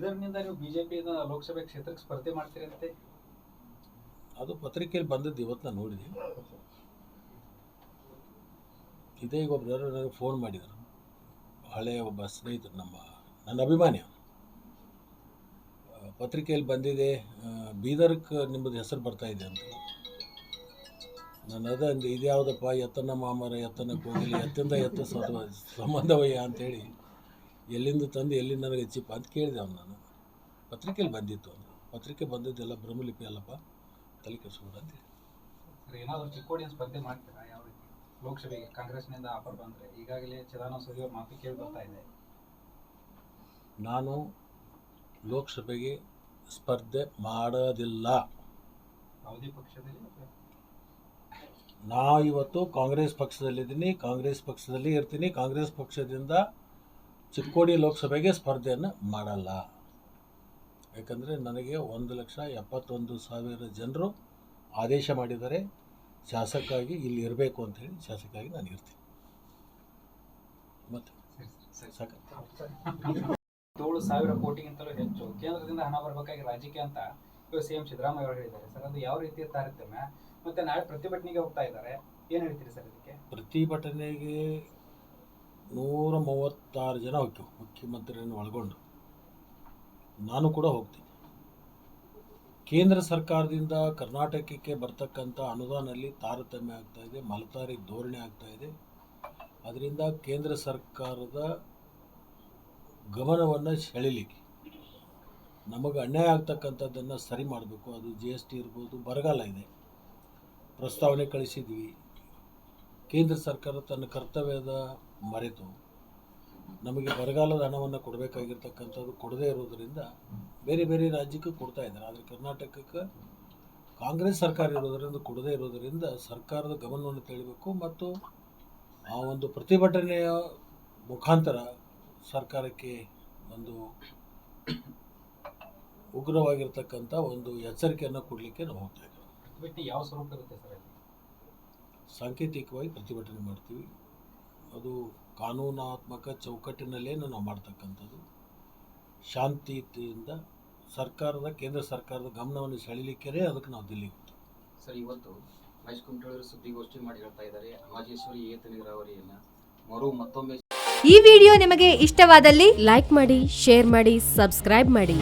ಬೀದರ್ನಿಂದ ನೀವು ಬಿಜೆಪಿ ಲೋಕಸಭೆ ಕ್ಷೇತ್ರಕ್ಕೆ ಸ್ಪರ್ಧೆ ಮಾಡ್ತೀರಂತೆ? ಅದು ಪತ್ರಿಕೆಯಲ್ಲಿ ಬಂದದ್ದು ಇವತ್ತು ನಾನು ನೋಡಿದೆ. ಇದೇ ಈಗ ಒಬ್ಬರು ನನಗೆ ಫೋನ್ ಮಾಡಿದರು. ಹಳೆಯ ಒಬ್ಬ ಸ್ನೇಹಿತರು, ನಮ್ಮ, ನನ್ನ ಅಭಿಮಾನಿ ಪತ್ರಿಕೆಯಲ್ಲಿ ಬಂದಿದೆ ಬೀದರ್ಕ್ಕೆ ನಿಮ್ಮದು ಹೆಸರು ಬರ್ತಾ ಇದೆ ಅಂತ. ನಾನು ಅದ ಇದು ಇದ್ಯಾವುದಪ್ಪ ಎತ್ತನ ಮಾಮರ ಎತ್ತನ ಕೋಗಿಲಿ, ಎತ್ತಿಂದ ಎತ್ತ ಸಂಬಂಧವಯ್ಯ ಅಂತೇಳಿ. ಎಲ್ಲಿಂದ ತಂದು ಎಲ್ಲಿಂದ ನನಗೆ ಹೆಚ್ಚಿಪ್ಪ ಅಂತ ಕೇಳಿದೆ ಅವ್ನು ನಾನು. ಪತ್ರಿಕೆಯಲ್ಲಿ ಬಂದಿತ್ತು ಅವನು. ಪತ್ರಿಕೆ ಬಂದಿದ್ದೆಲ್ಲ ಬ್ರಹ್ಮಲಿಪಿ ಅಲ್ಲಪ್ಪ ತಲೆ ಕೆಡಿಸ್ಬೇಡ ಅಂತೇಳಿ ಸರ್ ಏನಾದರೂ ಚಿಕ್ಕೋಡಿ ಸ್ಪರ್ಧೆ ಮಾಡ್ತೀರಾ? ಯಾವ ರೀತಿ? ಲೋಕಸಭೆಗೆ ಕಾಂಗ್ರೆಸ್ನಿಂದ ಆಫರ್ ಬಂದ್ರೆ ಈಗಾಗಲೇ ಚಿದಾನಂದ ಸೂರ್ಯ ಅವ್ರ ಮಾತು ಕೇಳಿ ಬರ್ತಾ ಇದೆ. ನಾನು ಲೋಕಸಭೆಗೆ ಸ್ಪರ್ಧೆ ಮಾಡೋದಿಲ್ಲ. ಯಾವುದೇ ಪಕ್ಷದಲ್ಲಿ ಅಥವಾ? ನಾ ಇವತ್ತು ಕಾಂಗ್ರೆಸ್ ಪಕ್ಷದಲ್ಲಿದ್ದೀನಿ ಕಾಂಗ್ರೆಸ್ ಪಕ್ಷದಲ್ಲಿ ಇರ್ತೀನಿ. ಕಾಂಗ್ರೆಸ್ ಪಕ್ಷದಿಂದ ಚಿಕ್ಕೋಡಿ ಲೋಕಸಭೆಗೆ ಸ್ಪರ್ಧೆಯನ್ನು ಮಾಡಲ್ಲ. ಯಾಕಂದರೆ ನನಗೆ ಒಂದು ಲಕ್ಷ ಎಪ್ಪತ್ತೊಂದು ಸಾವಿರ ಜನರು ಆದೇಶ ಮಾಡಿದ್ದಾರೆ. ಶಾಸಕಾಗಿ ಇಲ್ಲಿ ಇರಬೇಕು ಅಂತೇಳಿ ಶಾಸಕಾಗಿ ನಾನು ಇರ್ತೀನಿ. ಮತ್ತೆ? ಏಳು ಸಾವಿರ ಕೋಟಿಗಿಂತಲೂ ಹೆಚ್ಚು ಕೇಂದ್ರದಿಂದ ಹಣ ಬರಬೇಕಾಗಿ ರಾಜಕೀಯ ಅಂತ ಇವಾಗ ಸಿ ಎಂ ಸಿದ್ದರಾಮಯ್ಯ ಅವರು ಹೇಳಿದ್ದಾರೆ. ಸರ್ ಅದು ಯಾವ ರೀತಿಯ ತಾರತಮ್ಯ? ಮತ್ತೆ ನಾಳೆ ಪ್ರತಿಭಟನೆಗೆ ಹೋಗ್ತಾ ಇದ್ದಾರೆ. ಏನು ಹೇಳ್ತೀರಿ ಸರ್ ಇದಕ್ಕೆ? ಪ್ರತಿಭಟನೆಗೆ ನೂರ ಮೂವತ್ತಾರು ಜನ ಹೋಗ್ತೀವಿ. ಮುಖ್ಯಮಂತ್ರಿಯನ್ನು ಒಳಗೊಂಡು. ನಾನು ಕೂಡ ಹೋಗ್ತೀನಿ. ಕೇಂದ್ರ ಸರ್ಕಾರದಿಂದ ಕರ್ನಾಟಕಕ್ಕೆ ಬರ್ತಕ್ಕಂಥ ಅನುದಾನದಲ್ಲಿ ತಾರತಮ್ಯ ಆಗ್ತಾ ಇದೆ, ಮಲತಾರಿ ಧೋರಣೆ ಆಗ್ತಾ ಇದೆ. ಅದರಿಂದ ಕೇಂದ್ರ ಸರ್ಕಾರದ ಗಮನವನ್ನು ಸೆಳೀಲಿಕ್ಕೆ ನಮಗೆ ಅನ್ಯಾಯ ಆಗ್ತಕ್ಕಂಥದ್ದನ್ನು ಸರಿ ಮಾಡಬೇಕು. ಅದು ಜಿ ಎಸ್ ಟಿ ಇರ್ಬೋದು, ಬರಗಾಲ ಇದೆ. ಪ್ರಸ್ತಾವನೆ ಕಳಿಸಿದ್ವಿ. ಕೇಂದ್ರ ಸರ್ಕಾರ ತನ್ನ ಕರ್ತವ್ಯದ ಮರೆತು ನಮಗೆ ಬರಗಾಲದ ಹಣವನ್ನು ಕೊಡಬೇಕಾಗಿರ್ತಕ್ಕಂಥದ್ದು ಕೊಡದೇ ಇರೋದರಿಂದ ಬೇರೆ ಬೇರೆ ರಾಜ್ಯಕ್ಕೆ ಕೊಡ್ತಾ ಇದ್ದಾರೆ. ಆದರೆ ಕರ್ನಾಟಕಕ್ಕೆ ಕಾಂಗ್ರೆಸ್ ಸರ್ಕಾರ ಇರೋದರಿಂದ ಕೊಡದೇ ಇರೋದರಿಂದ ಸರ್ಕಾರದ ಗಮನವನ್ನು ತಿಳಿಬೇಕು ಮತ್ತು ಆ ಒಂದು ಪ್ರತಿಭಟನೆಯ ಮುಖಾಂತರ ಸರ್ಕಾರಕ್ಕೆ ಒಂದು ಉಗ್ರವಾಗಿರ್ತಕ್ಕಂಥ ಒಂದು ಎಚ್ಚರಿಕೆಯನ್ನು ಕೊಡಲಿಕ್ಕೆ ನಾವು ಹೋಗ್ತಾ ಇದ್ದೀವಿ. ಯಾವ ಸ್ವರೂಪ ಇರುತ್ತೆ ಸರ್ ಸಾಂಕೇತಿಕವಾಗಿ ಪ್ರತಿಭಟನೆ ಮಾಡ್ತೀವಿ. ಅದು ಕಾನೂನಾತ್ಮಕ ಚೌಕಟ್ಟಿನಲ್ಲೇ ನಾವು ಮಾಡ್ತಕ್ಕಂಥದ್ದು. ಶಾಂತಿಯಿಂದ ಸರ್ಕಾರದ ಕೇಂದ್ರ ಸರ್ಕಾರದ ಗಮನವನ್ನು ಸೆಳೀಲಿಕ್ಕೆ ಅದಕ್ಕೆ ನಾವು ದಿಲ್ಲಿಗೆ ಹೋಗ್ತೀವಿ. ಸರ್ ಇವತ್ತು ಮಹೇಶ್ ಕುಮಟಳ್ಳಿ ಸುದ್ದಿಗೋಷ್ಠಿ ಮಾಡಿ ಹೇಳ್ತಾ ಇದ್ದಾರೆ. ಅಮಾಜೇಶ್ವರಿ ಏತ ನೀರಾವರಿಯನ್ನ ಮರು ಮತ್ತೊಮ್ಮೆ ಈ ವಿಡಿಯೋ ನಿಮಗೆ ಇಷ್ಟವಾದಲ್ಲಿ ಲೈಕ್ ಮಾಡಿ ಶೇರ್ ಮಾಡಿ ಸಬ್ಸ್ಕ್ರೈಬ್ ಮಾಡಿ.